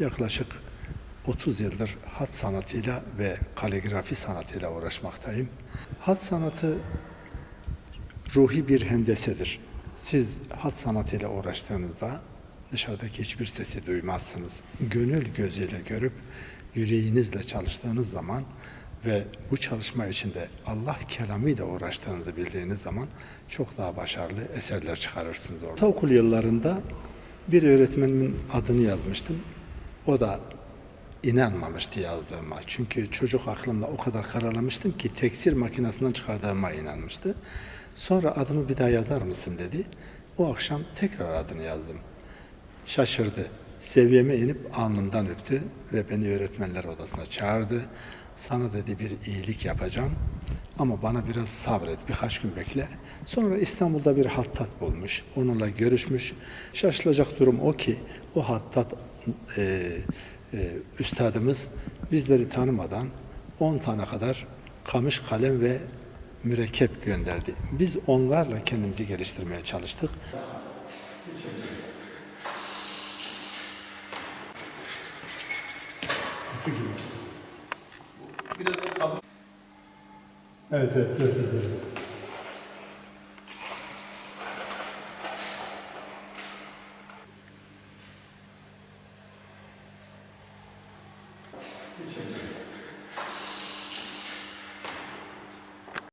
Yaklaşık 30 yıldır hat sanatıyla ve kaligrafi sanatıyla uğraşmaktayım. Hat sanatı ruhi bir hendesedir. Siz hat sanatıyla uğraştığınızda dışarıdaki hiçbir sesi duymazsınız. Gönül gözüyle görüp yüreğinizle çalıştığınız zaman ve bu çalışma içinde Allah kelamıyla uğraştığınızı bildiğiniz zaman çok daha başarılı eserler çıkarırsınız orada. Ortaokul yıllarında bir öğretmenimin adını yazmıştım. O da inanmamıştı yazdığıma. Çünkü çocuk aklımda o kadar karalamıştım ki teksir makinesinden çıkardığıma inanmıştı. Sonra adımı bir daha yazar mısın dedi. O akşam tekrar adını yazdım. Şaşırdı. Seviyeme inip alnımdan öptü ve beni öğretmenler odasına çağırdı. Sana dedi bir iyilik yapacağım ama bana biraz sabret, birkaç gün bekle. Sonra İstanbul'da bir hattat bulmuş, onunla görüşmüş. Şaşılacak durum o ki o hattat e, e, üstadımız bizleri tanımadan 10 tane kadar kamış kalem ve mürekkep gönderdi. Biz onlarla kendimizi geliştirmeye çalıştık. Çünkü biraz kabul. Evet, evet, evet, evet. Teşekkür ederim.